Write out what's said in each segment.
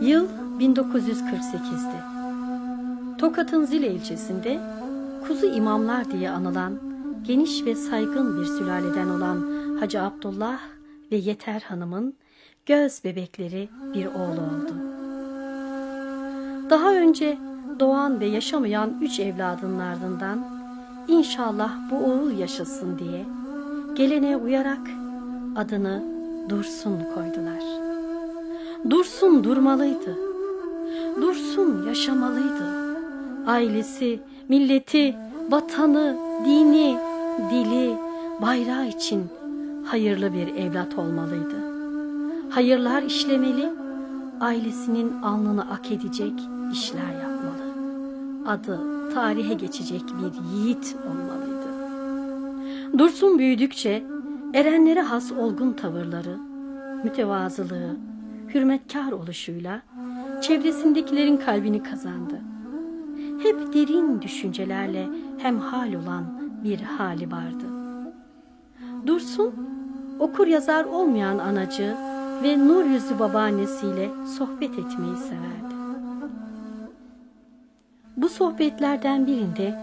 Yıl 1948'di. Tokat'ın Zile ilçesinde Kuzu İmamlar diye anılan geniş ve saygın bir sülaleden olan Hacı Abdullah ve Yeter Hanım'ın göz bebekleri bir oğlu oldu. Daha önce doğan ve yaşamayan üç evladının ardından inşallah bu oğul yaşasın diye geleneğe uyarak adını Dursun koydular. Dursun durmalıydı. Dursun yaşamalıydı. Ailesi, milleti, vatanı, dini, dili, bayrağı için hayırlı bir evlat olmalıydı. Hayırlar işlemeli, ailesinin alnını ak edecek işler yapmalı. Adı tarihe geçecek bir yiğit olmalıydı. Dursun büyüdükçe erenlere has olgun tavırları, mütevazılığı, hürmetkar oluşuyla çevresindekilerin kalbini kazandı. Hep derin düşüncelerle hemhal olan bir hali vardı. Dursun, okur yazar olmayan anacı ve nur yüzlü babaannesiyle sohbet etmeyi severdi. Bu sohbetlerden birinde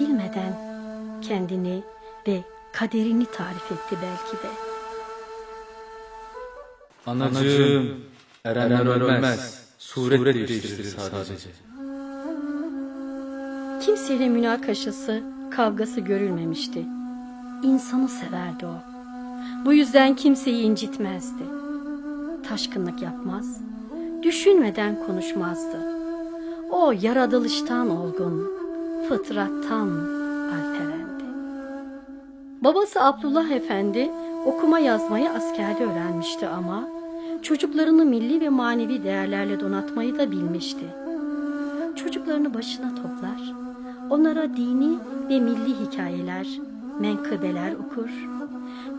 bilmeden kendini ve kaderini tarif etti belki de. Anacığım, erenler ölmez, suret değiştirir sadece. Kimseyle münakaşası, kavgası görülmemişti. İnsanı severdi o. Bu yüzden kimseyi incitmezdi. Taşkınlık yapmaz, düşünmeden konuşmazdı. O yaratılıştan olgun, fıtrattan alperendi. Babası Abdullah Efendi okuma yazmayı askerde öğrenmişti ama çocuklarını milli ve manevi değerlerle donatmayı da bilmişti. Çocuklarını başına toplar, onlara dini ve milli hikayeler, menkıbeler okur.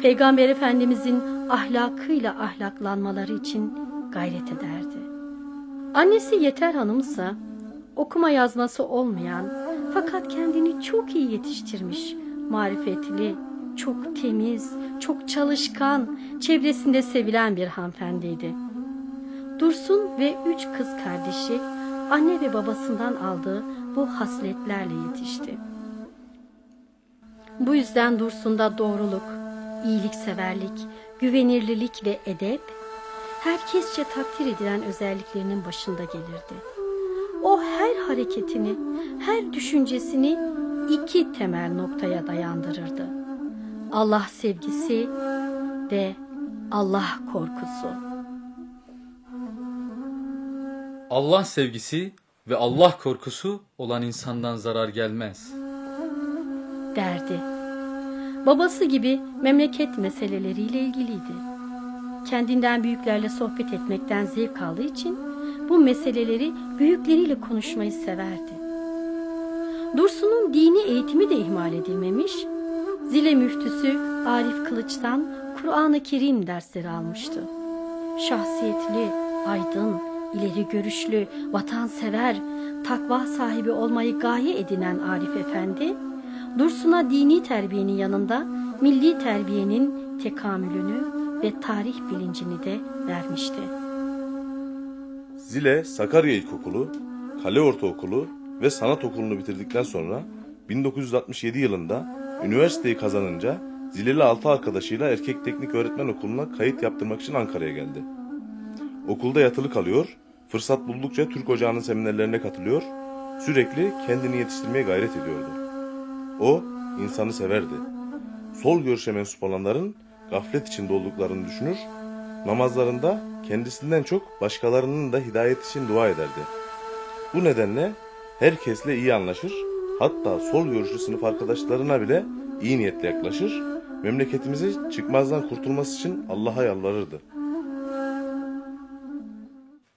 Peygamber Efendimizin ahlakıyla ahlaklanmaları için gayret ederdi. Annesi Yeter Hanım ise okuma yazması olmayan fakat kendini çok iyi yetiştirmiş, marifetli, çok temiz, çok çalışkan, çevresinde sevilen bir hanımefendiydi. Dursun ve üç kız kardeşi anne ve babasından aldığı bu hasletlerle yetişti. Bu yüzden Dursun'da doğruluk, iyilikseverlik, güvenirlilik ve edep herkesçe takdir edilen özelliklerinin başında gelirdi. O her hareketini, her düşüncesini iki temel noktaya dayandırırdı. Allah sevgisi ve Allah korkusu. Allah sevgisi ve Allah korkusu olan insandan zarar gelmez. derdi. Babası gibi memleket meseleleriyle ilgiliydi. Kendinden büyüklerle sohbet etmekten zevk aldığı için bu meseleleri büyükleriyle konuşmayı severdi. Dursun'un dini eğitimi de ihmal edilmemiş, Zile müftüsü Arif Kılıç'tan Kur'an-ı Kerim dersleri almıştı. Şahsiyetli, aydın, ileri görüşlü, vatansever, takva sahibi olmayı gaye edinen Arif Efendi, Dursun'a dini terbiyenin yanında milli terbiyenin tekamülünü ve tarih bilincini de vermişti. Zile Sakarya İlkokulu, Kale Ortaokulu ve Sanat Okulu'nu bitirdikten sonra 1967 yılında üniversiteyi kazanınca Zileli altı arkadaşıyla Erkek Teknik Öğretmen Okulu'na kayıt yaptırmak için Ankara'ya geldi. Okulda yatılı kalıyor, fırsat buldukça Türk Ocağı'nın seminerlerine katılıyor, sürekli kendini yetiştirmeye gayret ediyordu. O, insanı severdi. Sol görüşe mensup olanların gaflet içinde olduklarını düşünür, namazlarında kendisinden çok başkalarının da hidayet için dua ederdi. Bu nedenle herkesle iyi anlaşır, hatta sol görüşlü sınıf arkadaşlarına bile iyi niyetle yaklaşır, memleketimizi çıkmazdan kurtulması için Allah'a yalvarırdı.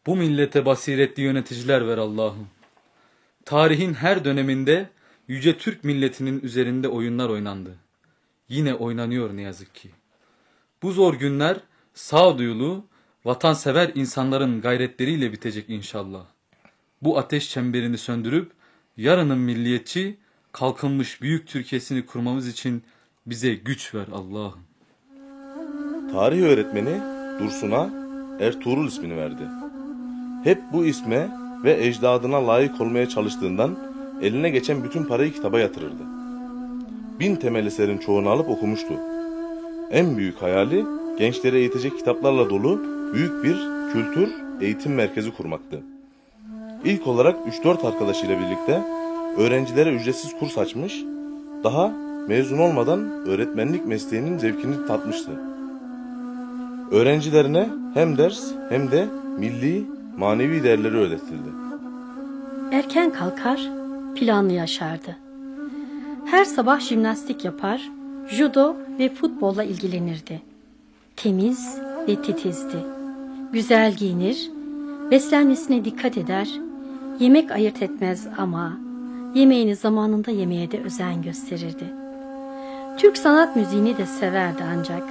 Bu millete basiretli yöneticiler ver Allah'ım. Tarihin her döneminde yüce Türk milletinin üzerinde oyunlar oynandı. Yine oynanıyor ne yazık ki. Bu zor günler sağduyulu, vatansever insanların gayretleriyle bitecek inşallah. Bu ateş çemberini söndürüp yarının milliyetçi, kalkınmış büyük Türkiye'sini kurmamız için bize güç ver Allah'ım. Tarih öğretmeni Dursun'a Ertuğrul ismini verdi. hep bu isme ve ecdadına layık olmaya çalıştığından eline geçen bütün parayı kitaba yatırırdı. Bin temel eserin çoğunu alıp okumuştu. En büyük hayali gençlere eğitecek kitaplarla dolu büyük bir kültür eğitim merkezi kurmaktı. İlk olarak 3-4 arkadaşıyla birlikte öğrencilere ücretsiz kurs açmış, daha mezun olmadan öğretmenlik mesleğinin zevkini tatmıştı. Öğrencilerine hem ders hem de milli, manevi değerleri öğretildi. Erken kalkar, planlı yaşardı. Her sabah jimnastik yapar, judo ve futbolla ilgilenirdi. Temiz ve titizdi. Güzel giyinir, beslenmesine dikkat eder, yemek ayırt etmez ama yemeğini zamanında yemeye de özen gösterirdi. Türk sanat müziğini de severdi ancak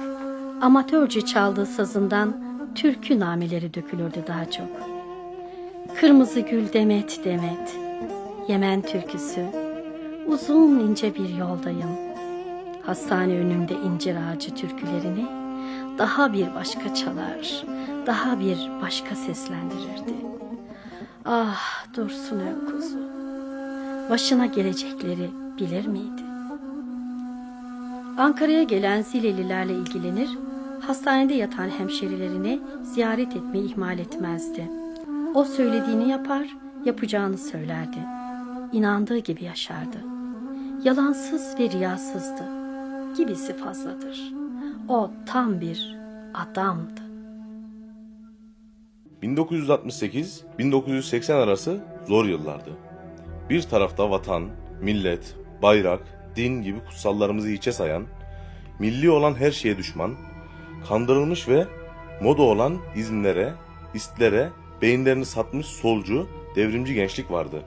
amatörce çaldığı sazından türkü nameleri dökülürdü daha çok. Kırmızı gül demet demet, Yemen türküsü, uzun ince bir yoldayım. Hastane önünde incir ağacı türkülerini daha bir başka çalar, daha bir başka seslendirirdi. Ah Dursun Ökuzu, başına gelecekleri bilir miydi? Ankara'ya gelen Zilelilerle ilgilenir, hastanede yatan hemşerilerini ziyaret etmeyi ihmal etmezdi. O söylediğini yapar, yapacağını söylerdi. İnandığı gibi yaşardı. Yalansız ve riyasızdı. Gibisi fazladır. O tam bir adamdı. 1968-1980 arası zor yıllardı. Bir tarafta vatan, millet, bayrak, din gibi kutsallarımızı hiçe sayan, milli olan her şeye düşman, kandırılmış ve moda olan izinlere, istlere beyinlerini satmış solcu, devrimci gençlik vardı.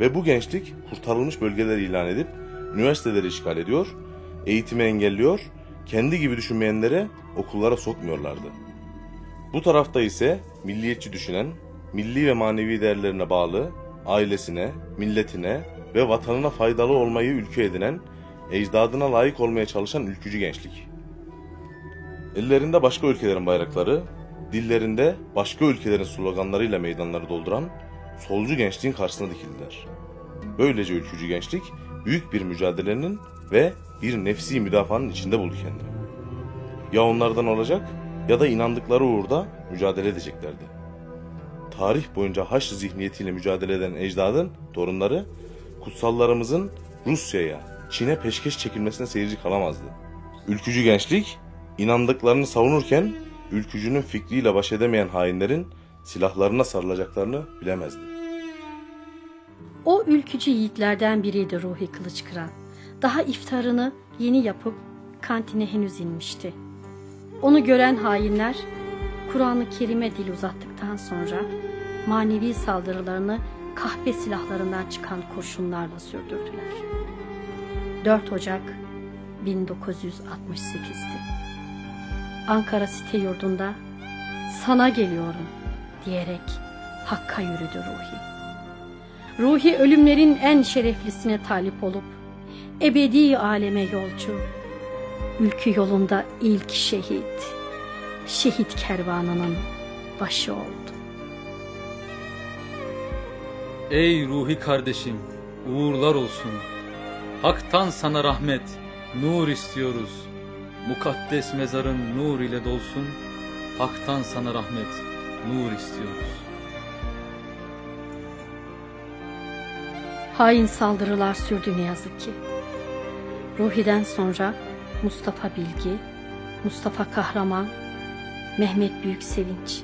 Ve bu gençlik kurtarılmış bölgeleri ilan edip üniversiteleri işgal ediyor, eğitimi engelliyor, kendi gibi düşünmeyenlere okullara sokmuyorlardı. Bu tarafta ise milliyetçi düşünen, milli ve manevi değerlerine bağlı, ailesine, milletine ve vatanına faydalı olmayı ülke edinen, ecdadına layık olmaya çalışan ülkücü gençlik. Ellerinde başka ülkelerin bayrakları, dillerinde başka ülkelerin sloganlarıyla meydanları dolduran solcu gençliğin karşısına dikildiler. Böylece ülkücü gençlik büyük bir mücadelenin ve bir nefsi müdafaanın içinde buldu kendini. Ya onlardan olacak ya da inandıkları uğurda mücadele edeceklerdi. Tarih boyunca Haçlı zihniyetiyle mücadele eden ecdadın torunları kutsallarımızın Rusya'ya, Çin'e peşkeş çekilmesine seyirci kalamazdı. Ülkücü gençlik inandıklarını savunurken ülkücünün fikriyle baş edemeyen hainlerin silahlarına sarılacaklarını bilemezdi. O ülkücü yiğitlerden biriydi Ruhi Kılıçkıran. Daha iftarını yeni yapıp kantine henüz inmişti. Onu gören hainler Kur'an-ı Kerim'e dil uzattıktan sonra manevi saldırılarını kahpe silahlarından çıkan kurşunlarla sürdürdüler. 4 Ocak 1968'di. Ankara site yurdunda sana geliyorum diyerek Hakk'a yürüdü Ruhi. Ruhi ölümlerin en şereflisine talip olup ebedi aleme yolcu, ülkü yolunda ilk şehit, şehit kervanının başı oldu. Ey ruhi kardeşim, uğurlar olsun. Hak'tan sana rahmet, nur istiyoruz. Mukaddes mezarın nur ile dolsun. Hak'tan sana rahmet, nur istiyoruz. Hain saldırılar sürdü ne yazık ki. Ruhi'den sonra Mustafa Bilgi, Mustafa Kahraman, Mehmet Büyük Sevinç,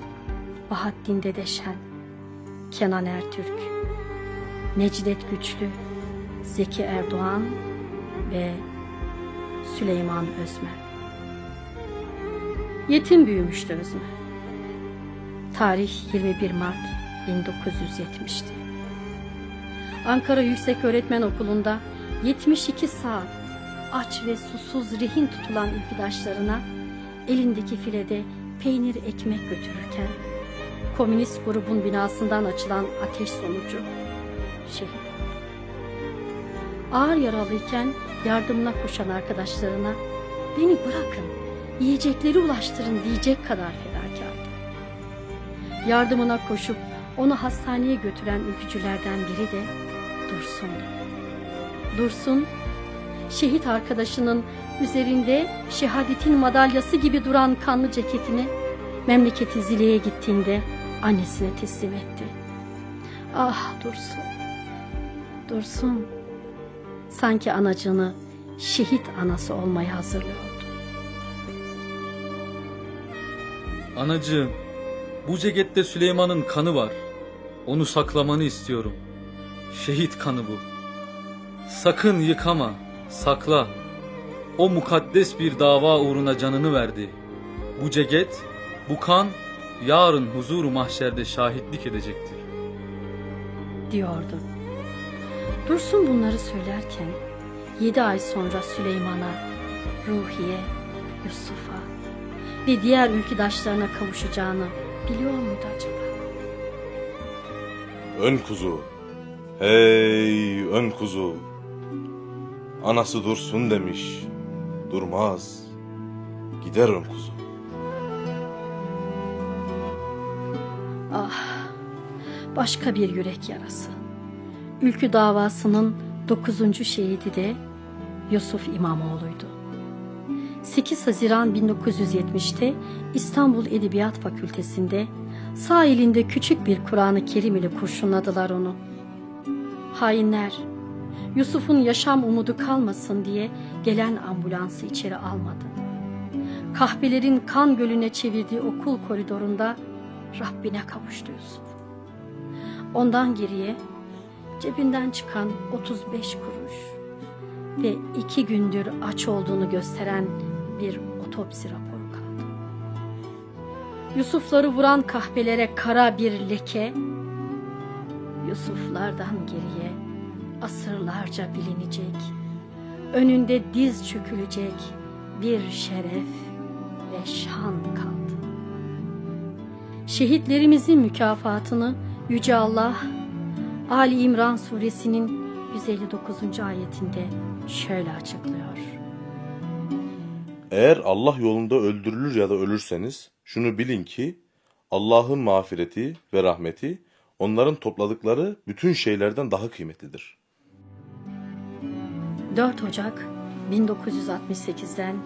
Bahattin Dedeşen, Kenan Ertürk, Necdet Güçlü, Zeki Erdoğan ve Süleyman Özmen. Yetim büyümüştü Özmen. Tarih 21 Mart 1970'ti. Ankara Yüksek Öğretmen Okulu'nda 72 saat aç ve susuz rehin tutulan ülküdaşlarına elindeki filede peynir ekmek götürürken komünist grubun binasından açılan ateş sonucu şehit. Ağır yaralıyken yardımına koşan arkadaşlarına beni bırakın yiyecekleri ulaştırın diyecek kadar fedakardı. Yardımına koşup onu hastaneye götüren ülkücülerden biri de Dursun'du. Dursun, şehit arkadaşının üzerinde şehadetin madalyası gibi duran kanlı ceketini memleketi Zile'ye gittiğinde annesine teslim etti. Ah Dursun, Dursun, sanki anacığını şehit anası olmaya hazırlıyordu. Anacığım, bu cekette Süleyman'ın kanı var. Onu saklamanı istiyorum. Şehit kanı bu. Sakın yıkama, sakla. O mukaddes bir dava uğruna canını verdi. Bu ceket, bu kan yarın huzuru mahşerde şahitlik edecektir. diyordu. Dursun bunları söylerken yedi ay sonra Süleyman'a, Ruhiye, Yusuf'a ve diğer ülküdaşlarına kavuşacağını biliyor muydu acaba? Ön kuzu. Hey ön kuzu. Anası dursun demiş. Durmaz. Gider ön kuzu. Ah, başka bir yürek yarası. Ülkü davasının dokuzuncu şehidi de Yusuf İmamoğlu'ydu. 8 Haziran 1970'te İstanbul Edebiyat Fakültesi'nde sağ elinde küçük bir Kur'an-ı Kerim ile kurşunladılar onu. Hainler, Yusuf'un yaşam umudu kalmasın diye gelen ambulansı içeri almadı. Kahpelerin kan gölüne çevirdiği okul koridorunda Rabbine kavuştu Yusuf. Ondan geriye cebinden çıkan 35 kuruş ve iki gündür aç olduğunu gösteren bir otopsi raporu kaldı. Yusufları vuran kahpelere kara bir leke, Yusuflardan geriye asırlarca bilinecek, önünde diz çökülecek bir şeref ve şan kaldı. Şehitlerimizin mükafatını Yüce Allah Ali İmran suresinin 159. ayetinde şöyle açıklıyor. Eğer Allah yolunda öldürülür ya da ölürseniz şunu bilin ki Allah'ın mağfireti ve rahmeti onların topladıkları bütün şeylerden daha kıymetlidir. 4 Ocak 1968'den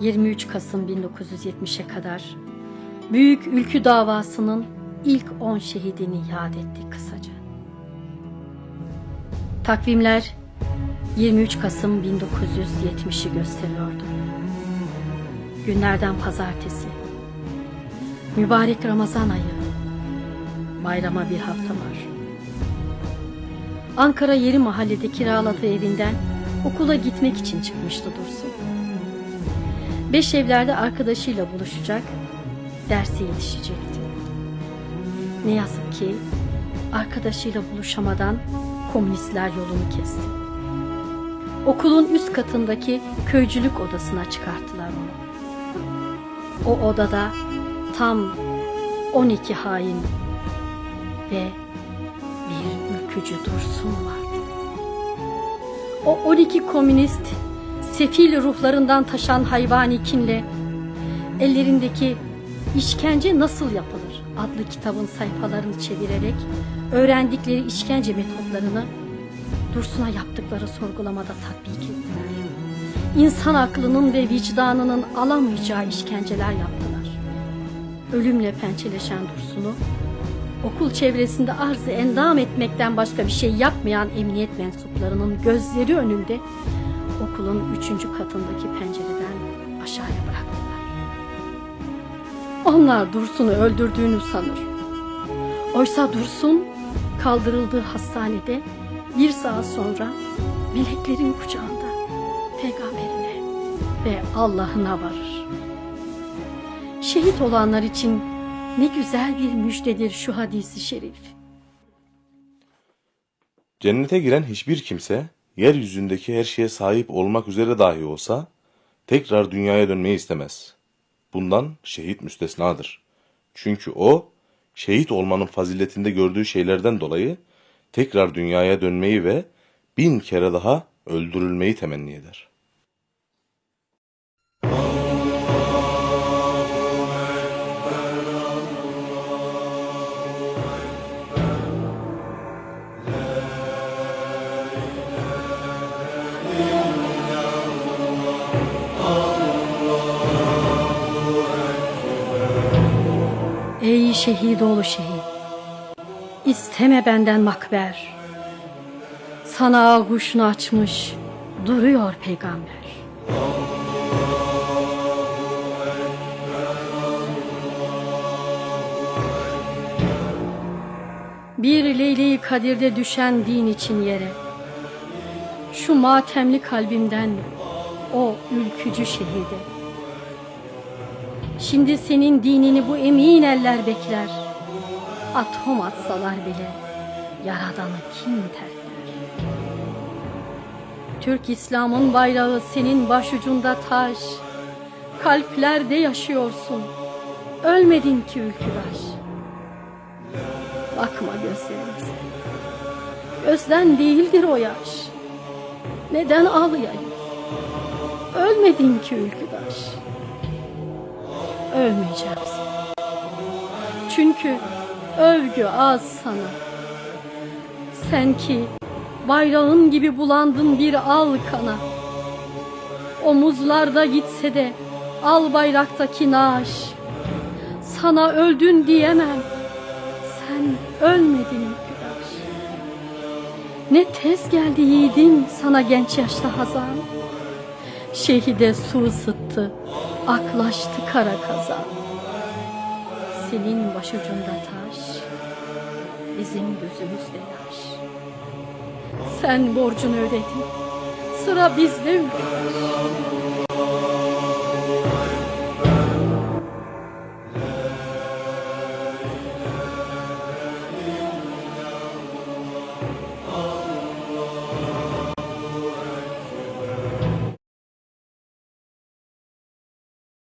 23 Kasım 1970'e kadar Büyük Ülkü davasının ilk 10 şehidini yad ettik kısaca. Takvimler 23 Kasım 1970'i gösteriyordu. Günlerden pazartesi. Mübarek Ramazan ayı. Bayrama bir hafta var. Ankara Yeri Mahalle'de kiraladığı evinden okula gitmek için çıkmıştı Dursun. Beş evlerde arkadaşıyla buluşacak, derse yetişecekti. Ne yazık ki arkadaşıyla buluşamadan komünistler yolunu kesti. Okulun üst katındaki köycülük odasına çıkarttılar onu. O odada tam 12 hain ve ülkücü Dursun vardı. O 12 komünist sefil ruhlarından taşan hayvani kinle ellerindeki işkence nasıl yapılır adlı kitabın sayfalarını çevirerek öğrendikleri işkence metotlarını Dursun'a yaptıkları sorgulamada tatbik ettiler. İnsan aklının ve vicdanının alamayacağı işkenceler yaptılar. Ölümle pençeleşen Dursun'u okul çevresinde arzı endam etmekten başka bir şey yapmayan emniyet mensuplarının gözleri önünde okulun üçüncü katındaki pencereden aşağıya bıraktılar. Onlar Dursun'u öldürdüğünü sanır. Oysa Dursun kaldırıldığı hastanede bir saat sonra meleklerin kucağında peygamberine ve Allah'ına varır. Şehit olanlar için ne güzel bir müjdedir şu hadisi şerif. Cennete giren hiçbir kimse yeryüzündeki her şeye sahip olmak üzere dahi olsa tekrar dünyaya dönmeyi istemez. Bundan şehit müstesnadır. Çünkü o şehit olmanın faziletinde gördüğü şeylerden dolayı tekrar dünyaya dönmeyi ve bin kere daha öldürülmeyi temenni eder. Şehidoğlu şehit. İsteme benden makber. Sana ağuşunu açmış duruyor peygamber. Bir Leyli Kadir'de düşen din için yere. Şu matemli kalbimden o ülkücü şehidi. Şimdi senin dinini bu emin eller bekler. Atom atsalar bile yaradanı kim terkler? Türk İslam'ın bayrağı senin başucunda taş. Kalplerde yaşıyorsun. Ölmedin ki ülküdaş. Bakma gözlerimize. Gözden değildir o yaş. Neden ağlayayım? Ölmedin ki ülküdaş. Ölmeyeceğim seni. Çünkü övgü az sana. Sen ki bayrağın gibi bulandın bir al kana. Omuzlarda gitse de al bayraktaki naş. Sana öldün diyemem. Sen ölmedin ülküdaş. Ne tez geldi yiğidim sana genç yaşta hazan. Şehide su ısıttı, aklaştı kara kazan. Senin başucunda taş, bizim gözümüzde yaş. Sen borcunu ödedin, sıra bizde ülküdaş.